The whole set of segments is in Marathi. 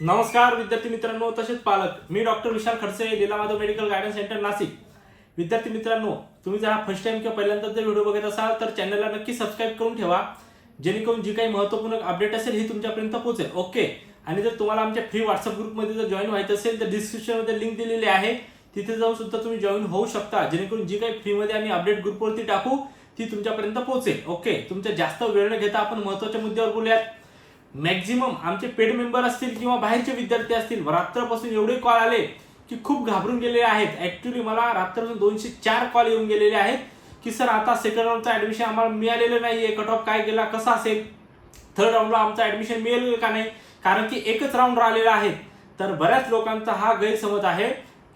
नमस्कार विद्यार्थी मित्रांनो तसेच पालक. मी doctor Vishal Khadse Leela Madhav medical guidance centre Nashik. विद्यार्थी मित्रांनो तुम्ही जर हा फर्स्ट टाइम किंवा पहिल्यांदा जर व्हिडिओ बघत असाल तर चॅनलला नक्की सबस्क्राईब करून ठेवा. जेणेकरून जी काही महत्त्वपूर्ण अपडेट असेल ही तुमच्यापर्यंत पोहोचेल. ओके आणि जर तुम्हाला आमच्या फ्री व्हॉट्सअप ग्रुपमध्ये जर जॉईन व्हायचं असेल तर डिस्क्रिप्शनमध्ये लिंक दिलेली आहे. तिथे जाऊन सुद्धा तुम्ही जॉईन होऊ शकता. जेणेकरून जी काही फ्रीमध्ये आम्ही अपडेट ग्रुपवरती टाकू ती तुमच्यापर्यंत पोहोचेल. ओके तुमच्या जास्त वेळ न घेता आपण महत्त्वाच्या मुद्द्यावर बोलूयात. मॅक्झिमम आमचे पेड मेंबर असतील किंवा बाहेरचे विद्यार्थी असतील रात्रपासून एवढे कॉल आले की खूप घाबरून गेलेले आहेत. ऍक्च्युली मला रात्रपासून दोनशे चार कॉल येऊन गेलेले आहेत की सर आता सेकंड राऊंडचं ऍडमिशन आम्हाला मिळालेलं नाहीये. कट ऑफ काय गेला कसा असेल? थर्ड राऊंडला आमचं ऍडमिशन मिळेल का नाही? कारण की एकच राऊंड राहिलेला आहे. तर बऱ्याच लोकांचा हा गैरसमज आहे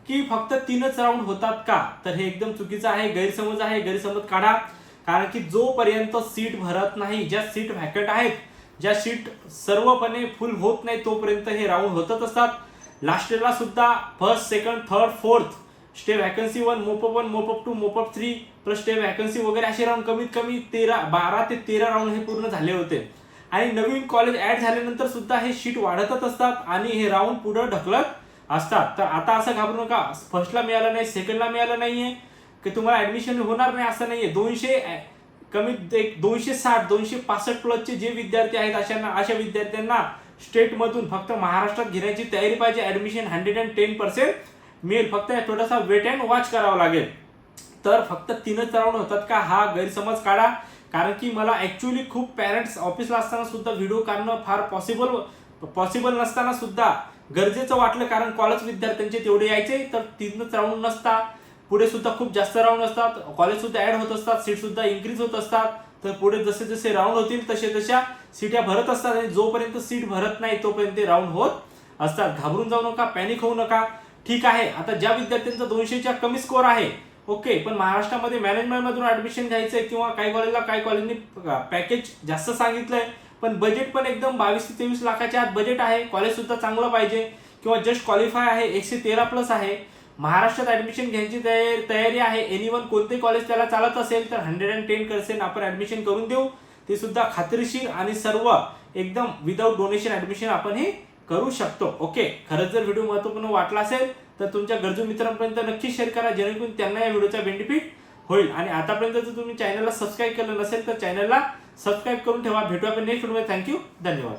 की फक्त तीनच राऊंड होतात का? तर हे एकदम चुकीचं आहे. गैरसमज आहे. गैरसमज काढा. कारण की जोपर्यंत सीट भरत नाही ज्या सीट व्हॅकंट आहेत ज्या सीट सर्वपणे फुल होत नाही तोपर्यंत हे राऊंड होतच असतात. लास्ट इयरला सुद्धा first second third fourth stray vacancy one mop up one mop up two mop up three plus stray vacancy वगैरे असे राऊंड कमीत कमी तेरा बारा ते तेरा राऊंड हे पूर्ण झाले होते. आणि नवीन कॉलेज ऍड झाल्यानंतर सुद्धा हे शीट वाढतच असतात आणि हे राऊंड पुढं ढकलत असतात. तर आता असं घाबरू नका. फर्स्टला मिळालं नाही सेकंडला मिळालं नाहीये. की तुम्हाला ऍडमिशन होणार नाही असं नाहीये. दोनशे कमीत एक दोनशे साठ दोनशे पासष्ट प्लसचे जे विद्यार्थी आहेत अशांना अशा विद्यार्थ्यांना स्टेटमधून फक्त महाराष्ट्रात घेण्याची तयारी पाहिजे. Admission hundred and ten percent मिळेल. फक्त थोडासा वेट अँड वॉच करावा लागेल. तर फक्त तीनच राऊंड होतात का? हा गैरसमज काढा. कारण की मला ॲक्च्युली खूप पॅरेंट्स ऑफिसला असताना सुद्धा व्हिडिओ काढणं फार पॉसिबल पॉसिबल नसताना सुद्धा गरजेचं वाटलं. कारण कॉलेज विद्यार्थ्यांचे तेवढे यायचे. तर तीनच राऊंड नसता. पुढे सुद्धा खूप जास्त राऊंड असतात. कॉलेज सुद्धा ऍड होत असतात. सीट सुद्धा इन्क्रीज होत असतात. तर पुढे जसे जसे राऊंड होतील तसे तशा सीट्या भरत असतात. आणि जोपर्यंत सीट भरत नाही तोपर्यंत ते राऊंड होत असतात. घाबरून जाऊ नका पॅनिक होऊ नका. ठीक आहे. आता ज्या विद्यार्थ्यांचा दोनशेच्या कमी स्कोअर आहे ओके पण महाराष्ट्रामध्ये मॅनेजमेंटमधून ऍडमिशन घ्यायचं आहे किंवा काही कॉलेजला काही कॉलेजनी पॅकेज जास्त सांगितलंय पण बजेट पण एकदम बावीस ते तेवीस लाखाच्या आत बजेट आहे. कॉलेज सुद्धा चांगलं पाहिजे. किंवा जस्ट क्वालिफाय आहे एकशे तेरा प्लस आहे. महाराष्ट्रात ऍडमिशन घ्यायची तयारी तयारी आहे. एनिवन कोणते कॉलेज त्याला चालत असेल तर हंड्रेड अँड टेन पर्सेंट आपण ऍडमिशन करून देऊ. ते सुद्धा खात्रीशीर आणि सर्व एकदम विदाऊट डोनेशन ऍडमिशन आपण हे करू शकतो. ओके खरंच जर व्हिडिओ महत्त्वपूर्ण वाटला असेल तर तुमच्या गरजू मित्रांपर्यंत नक्की शेअर करा. जेणेकरून त्यांना या व्हिडिओचा बेनिफिट होईल. आणि आतापर्यंत जर तुम्ही चॅनलला सबस्क्राईब केलं नसेल तर चॅनलला सबस्क्राईब करून ठेवा. भेटू आपण नेक्स्ट व्हिडिओ थँक्यू धन्यवाद.